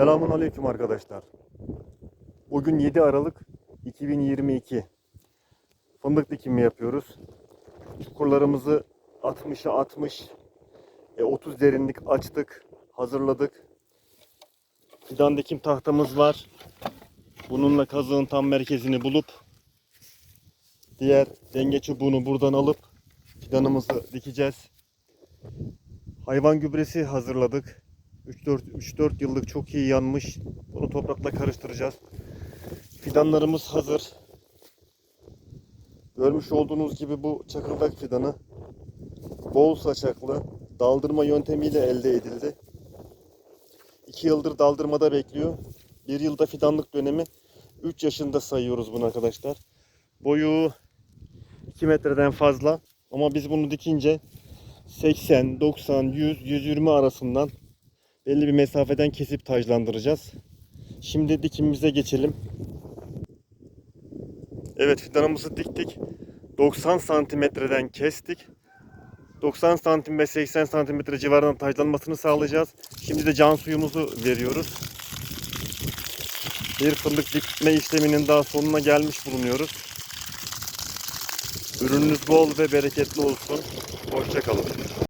Selamun Aleyküm arkadaşlar. Bugün 7 Aralık 2022. Fındık dikimi yapıyoruz. Çukurlarımızı 60'a 60, e, 30 derinlik açtık, hazırladık. Fidan dikim tahtamız var. Bununla kazığın tam merkezini bulup diğer denge çubuğunu buradan alıp fidanımızı dikeceğiz. Hayvan gübresi hazırladık. 3-4 3-4 yıllık çok iyi yanmış. Bunu toprakla karıştıracağız. Fidanlarımız hazır. Görmüş olduğunuz gibi bu çakıldak fidanı bol saçaklı daldırma yöntemiyle elde edildi. 2 yıldır daldırmada bekliyor. 1 yılda fidanlık dönemi 3 yaşında sayıyoruz bunu arkadaşlar. Boyu 2 metreden fazla ama biz bunu dikince 80, 90, 100, 120 arasından belli bir mesafeden kesip tajlandıracağız. Şimdi dikimimize geçelim. Evet fidanımızı diktik. 90 santimetreden kestik. 90 santim ve 80 santimetre civarında tajlanmasını sağlayacağız. Şimdi de can suyumuzu veriyoruz. Bir fındık dikme işleminin daha sonuna gelmiş bulunuyoruz. Ürününüz bol ve bereketli olsun. Hoşçakalın.